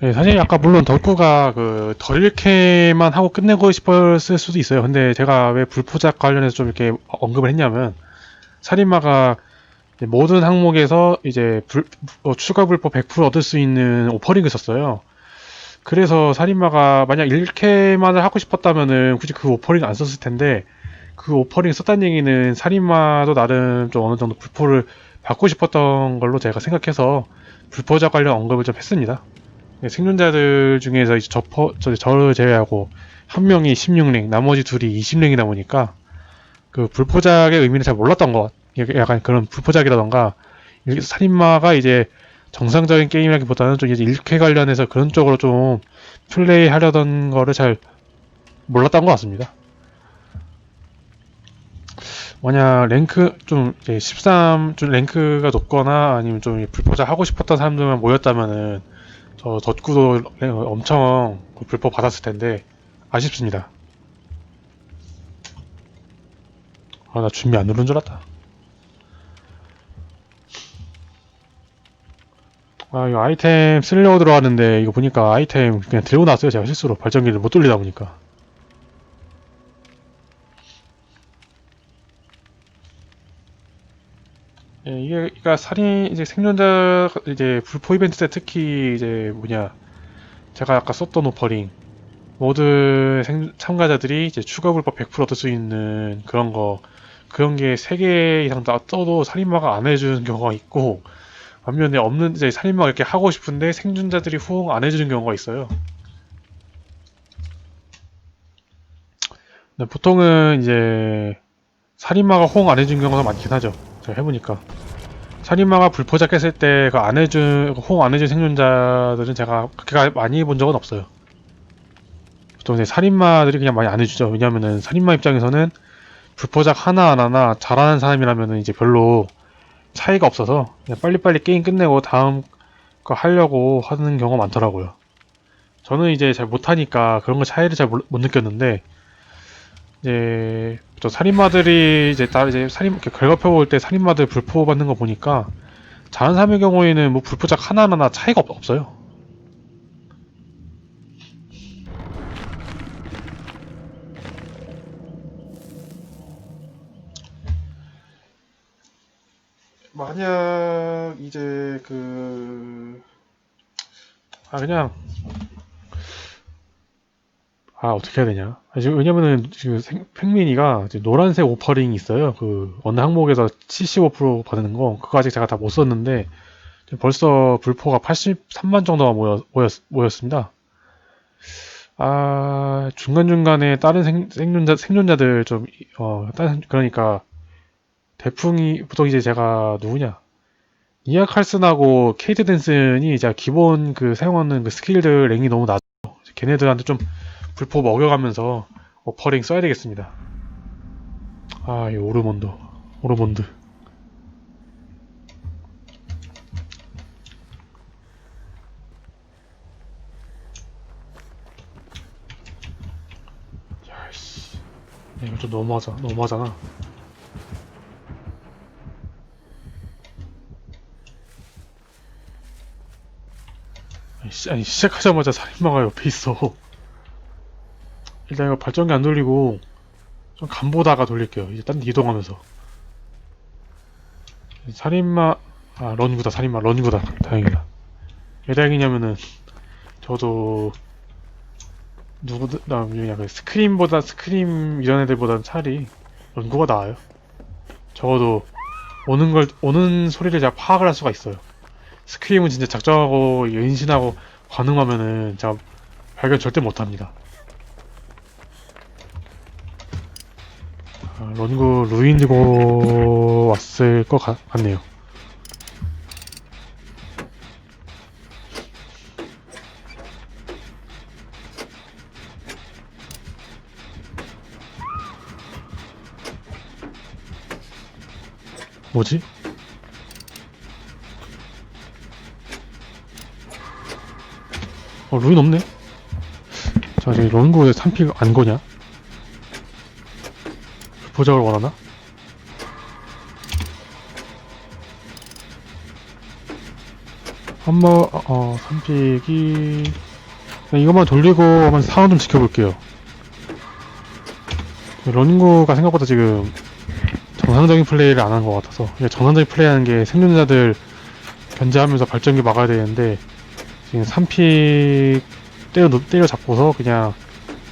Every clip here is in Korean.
네, 사실 아까 물론 덕구가 그 덜케만 하고 끝내고 싶었을 수도 있어요. 근데 제가 왜 불포작 관련해서 좀 이렇게 언급을 했냐면 살인마가 모든 항목에서 이제 불- 어, 추가 불법 100% 얻을 수 있는 오퍼링을 썼어요. 그래서 살인마가 만약 1캐만을 하고 싶었다면은 굳이 그 오퍼링 안 썼을 텐데 그 오퍼링 썼다는 얘기는 살인마도 나름 좀 어느 정도 불포를 받고 싶었던 걸로 제가 생각해서 불포작 관련 언급을 좀 했습니다. 네, 생존자들 중에서 이제 저, 퍼, 저, 저를 제외하고 한 명이 16랭, 나머지 둘이 20랭이다 보니까 그 불포작의 의미를 잘 몰랐던 것 같- 약간 그런 불포작이라던가 일- 살인마가 이제 정상적인 게임이라기보다는 좀 이제 일쾌 관련해서 그런 쪽으로 좀 플레이 하려던 거를 잘 몰랐던 것 같습니다. 만약 랭크 좀 이제 13, 좀 랭크가 높거나 아니면 좀 불포작 하고 싶었던 사람들만 모였다면은 저 덧구도 엄청 불법 받았을 텐데 아쉽습니다. 아 나 준비 안 누른 줄 알았다. 아 이거 아이템 쓰려고 들어왔는데 이거 보니까 아이템 그냥 들고 나왔어요 제가 실수로 발전기를 못 돌리다 보니까. 예, 이게 그러니까 살인 이제 생존자 이제 불포 이벤트 때 특히 이제 뭐냐 제가 아까 썼던 오퍼링 모든 생- 참가자들이 이제 추가 불법 100% 얻을 수 있는 그런 거 그런 게 3개 이상 다 떠도 살인마가 안 해주는 경우가 있고 반면에 없는 이제 살인마가 이렇게 하고 싶은데 생존자들이 호응 안 해주는 경우가 있어요. 보통은 이제 살인마가 호응 안 해주는 경우가 많긴 하죠. 해보니까. 살인마가 불포작 했을 때 그 안 해준 호응 안 해준 생존자들은 제가 그렇게 많이 본 적은 없어요. 보통 살인마들이 그냥 많이 안 해주죠. 왜냐면은 살인마 입장에서는 불포작 하나 하나나 잘하는 사람이라면은 이제 별로 차이가 없어서 그냥 빨리빨리 게임 끝내고 다음 거 하려고 하는 경우가 많더라고요. 저는 이제 잘 못하니까 그런 거 차이를 잘 못 느꼈는데 이제 또 살인마들이 이제 따 이제 살인 이렇게 결과표 볼 때 살인마들 불포 받는 거 보니까 사람의 경우에는 뭐 불포작 하나하나 차이가 없, 없어요. 만약 이제 그 아 그냥 아 어떻게 해야 되냐? 아, 지금 왜냐면은 지금 생, 팽민이가 이제 노란색 오퍼링이 있어요. 그 어느 항목에서 75% 받는 거. 그거 아직 제가 다 못 썼는데 벌써 불포가 83만 정도가 모였, 모였 습니다. 아 중간중간에 다른 생, 생존자, 생존자들 좀 어, 다른 그러니까 대풍이 보통 이제 제가 누구냐? 이아 칼슨하고 케이트 댄슨이 제가 기본 그 사용하는 그 스킬들 랭이 너무 낮아 걔네들한테 좀 불포 먹여가면서 어퍼링 써야 되겠습니다. 아, 이 오르몬드. 오르몬드. 야, 씨. 야, 이거 좀 너무하자, 너무하잖아. 아니, 시, 아니, 시작하자마자 살인마가 옆에 있어. 일단 이거 발전기 안 돌리고 좀 간보다가 돌릴게요. 이제 딴 데 이동하면서. 살인마 아 런구다 살인마 런구다 다행이다. 왜 다행이냐면은 저도 누구든 나 그냥 그 스크림보다 스크림 이런 애들보다는 차라리 런구가 나아요. 적어도 오는 걸 오는 소리를 제가 파악을 할 수가 있어요. 스크림은 진짜 작정하고 은신하고 관응하면은 제가 발견 절대 못합니다. 아, 런구 루인 들고 왔을 것 같, 같네요. 뭐지? 어, 루인 없네? 자, 저기 런구에 3픽 안 거냐? 보작을 원하나? 한번 어 3픽이 이것만 돌리고 한번 상황 좀 지켜볼게요 러닝구가 생각보다 지금 정상적인 플레이를 안 한 것 같아서 그냥 정상적인 플레이하는 게 생존자들 견제하면서 발전기 막아야 되는데 지금 3픽 때려, 놓- 때려 잡고서 그냥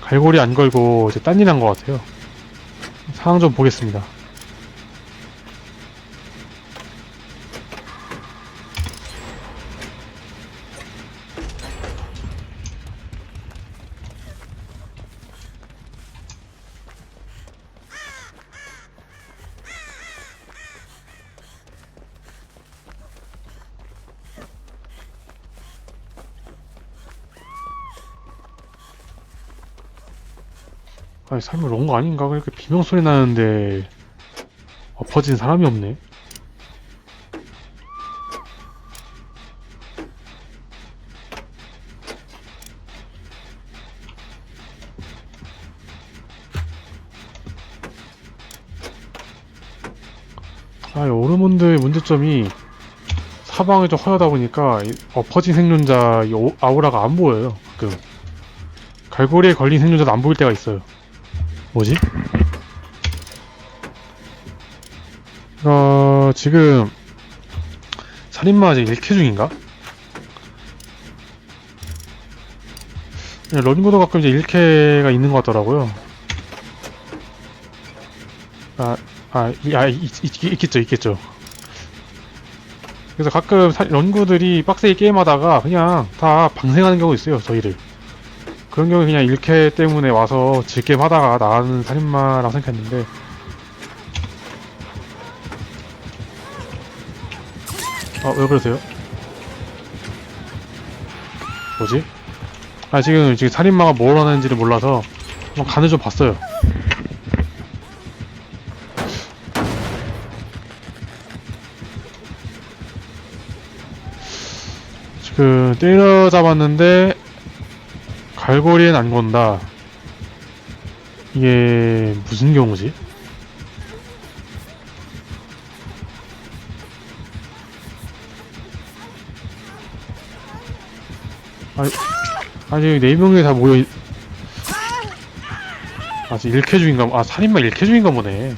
갈고리 안 걸고 이제 딴일 한 것 같아요 상황 좀 보겠습니다 아니 설마 런거 아닌가? 그렇게 비명 소리 나는데 엎어진 사람이 없네. 아, 이 오르몬드의 문제점이 사방이 좀 허하다 보니까 이 엎어진 생존자 아우라가 안 보여요. 가끔. 갈고리에 걸린 생존자도 안 보일 때가 있어요. 뭐지? 어, 지금, 살인마 아직 1캐 중인가? 네, 러닝고도 가끔 이제 1캐가 있는 것 같더라고요. 아, 아, 이- 아, 있, 있, 있겠죠, 있겠죠. 그래서 가끔 사, 런구들이 빡세게 게임하다가 그냥 다 방생하는 경우 있어요, 저희를. 그런 경우에 그냥 1캐 때문에 와서 질게임 하다가 나가는 살인마라고 생각했는데 아, 왜 그러세요? 뭐지? 아, 지금, 지금 살인마가 뭘 하는지를 몰라서 한번 간을 좀 봤어요. 지금 때려잡았는데 갈고리엔 안 건다. 이게 무슨 경우지? 아니, 아니 네 명이 다 모여. 있- 아, 지금 1캐 중인가? 아, 살인마 1캐 중인가 보네.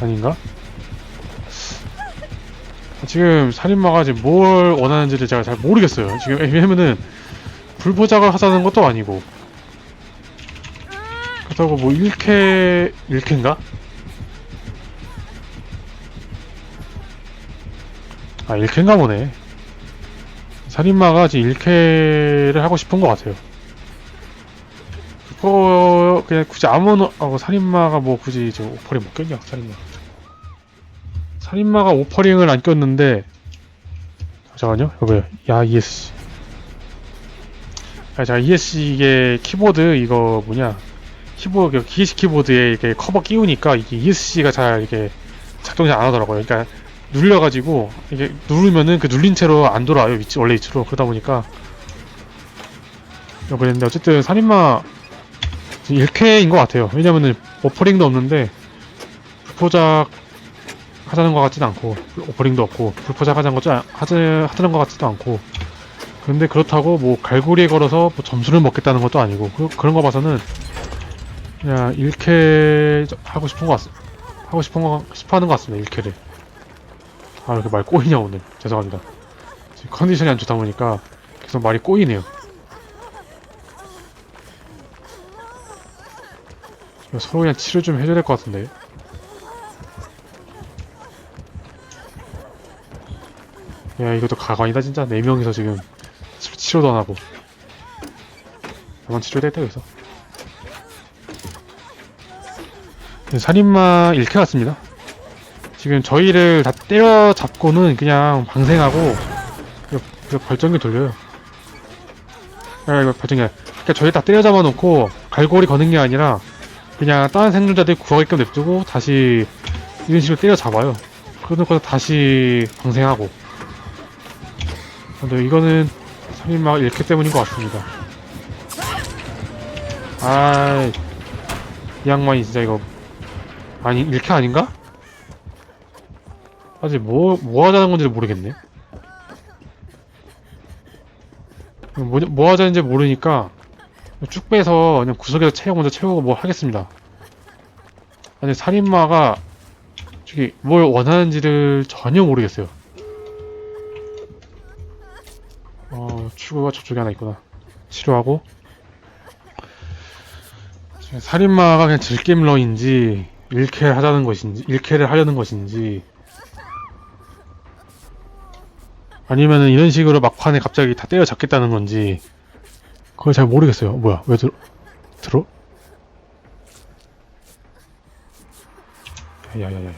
아닌가? 아, 지금 살인마가 지금 뭘 원하는지를 제가 잘 모르겠어요. 지금 왜냐면은 불보작을 하자는 것도 아니고 그렇다고 뭐 1캐 1캐인가? 아 1캐인가 보네. 살인마가 지금 1캐를 하고 싶은 것 같아요. 그거 그냥 굳이 아무나 어, 살인마가 뭐 굳이 저 오퍼링 못 꼈냐 살인마. 살인마가 오퍼링을 안 꼈는데 잠깐만요. 여보요 야 ESC 아, 자 ESC 이게 키보드 이거 뭐냐? 키보드 기계식 키보드에 이렇게 커버 끼우니까 이게 ESC가 잘 이게 작동이 잘 안 하더라고요. 그러니까 눌려가지고 이게 누르면은 그 눌린 채로 안 돌아요. 위치 원래 위치로. 그러다 보니까. 어, 그랬는데 어쨌든 살인마 1회인 것 같아요. 왜냐면은 오퍼링도 없는데 불포작 하자는 것 같지도 않고 오퍼링도 없고 불포작 하자는 것 하자, 하자는 것 같지도 않고. 근데 그렇다고 뭐 갈고리에 걸어서 뭐 점수를 먹겠다는 것도 아니고 그, 그런 거 봐서는 그냥 1캐 하고 싶은 것 같, 하고 싶은 거 싶어 하는 것 같습니다 1캐를. 아 이렇게 말 꼬이냐 오늘. 죄송합니다. 지금 컨디션이 안 좋다 보니까 계속 말이 꼬이네요. 서로 그냥 치료 좀 해줘야 될 것 같은데 야 이것도 가관이다 진짜. 네 명이서 지금 치- 치료도 안 하고. 나만 치료됐다 여기서. 네, 살인마 1캐 같습니다. 지금 저희를 다 때려잡고는 그냥 방생하고 이거 발전기 돌려요. 야 이거 발전기. 그러니까 저희 다 때려잡아 놓고 갈고리 거는 게 아니라 그냥 다른 생존자들 구하게끔 냅두고 다시 이런 식으로 때려잡아요. 그러고 다시 방생하고 근데 이거는 살인마가 1캐 때문인 것 같습니다. 아이, 이 양반이 진짜 이거, 아니, 1캐 아닌가? 아직 뭐, 뭐 하자는 건지 모르겠네. 뭐, 뭐 하자는지 모르니까 쭉 빼서 그냥 구석에서 체력 먼저 채우고 뭐 하겠습니다. 아니, 살인마가 저기 뭘 원하는지를 전혀 모르겠어요. 출구가 저쪽에 하나 있구나. 치료하고. 살인마가 그냥 질겜러인지, 일캐를 하자는 것인지, 일캐를 하려는 것인지, 아니면은 이런 식으로 막판에 갑자기 다 때려잡겠다는 건지, 그걸 잘 모르겠어요. 뭐야, 왜 들어, 들어? 야야야야야야야.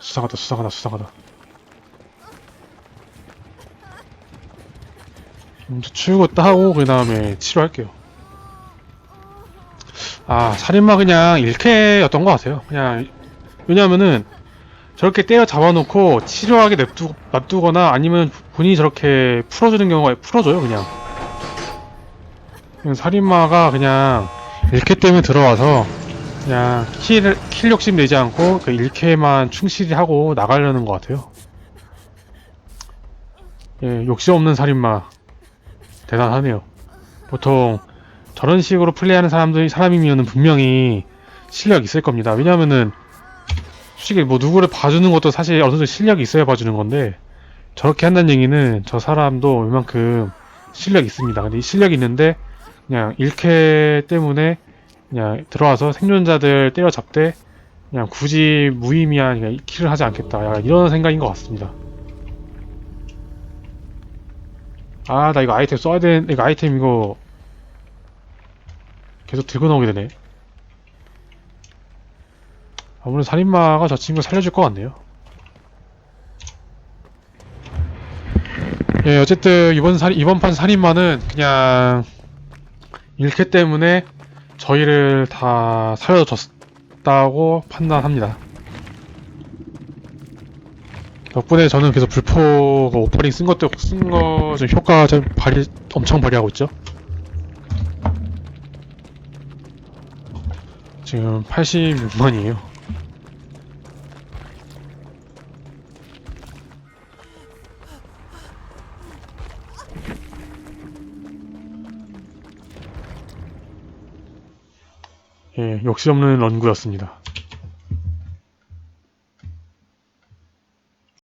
수상하다, 수상하다, 수상하다. 먼저 출구 따고 그 다음에 치료할게요. 아 살인마 그냥 일캐였던 것 같아요. 그냥 왜냐하면은 저렇게 때려 잡아놓고 치료하게 냅두, 놔두거나 아니면 본인이 저렇게 풀어주는 경우가 풀어줘요 그냥. 그냥 살인마가 그냥 일캐 때문에 들어와서 그냥 킬, 킬 욕심 내지 않고 그 일캐만 충실히 하고 나가려는 것 같아요. 예, 욕심 없는 살인마. 대단하네요. 보통 저런 식으로 플레이하는 사람들이 사람이면은 분명히 실력 있을 겁니다. 왜냐하면은 솔직히 뭐 누구를 봐주는 것도 사실 어느 정도 실력이 있어야 봐주는 건데 저렇게 한다는 얘기는 저 사람도 이만큼 실력 있습니다. 근데 이 실력 있는데 그냥 일캐 때문에 그냥 들어와서 생존자들 때려잡되 그냥 굳이 무의미한 그냥 킬을 하지 않겠다. 이런 생각인 것 같습니다. 아, 나 이거 아이템 써야 되는, 이거 아이템 이거 계속 들고 나오게 되네. 아무래도 살인마가 저 친구 살려줄 것 같네요. 예, 어쨌든 이번 살 이번 판 살인마는 그냥 일캐 때문에 저희를 다 살려줬다고 판단합니다. 덕분에 저는 계속 불포가 오퍼링 쓴 것도 쓴거 좀 효과 좀 발휘 엄청 발휘하고 있죠. 지금 86만이에요. 예, 욕심 없는 런구였습니다.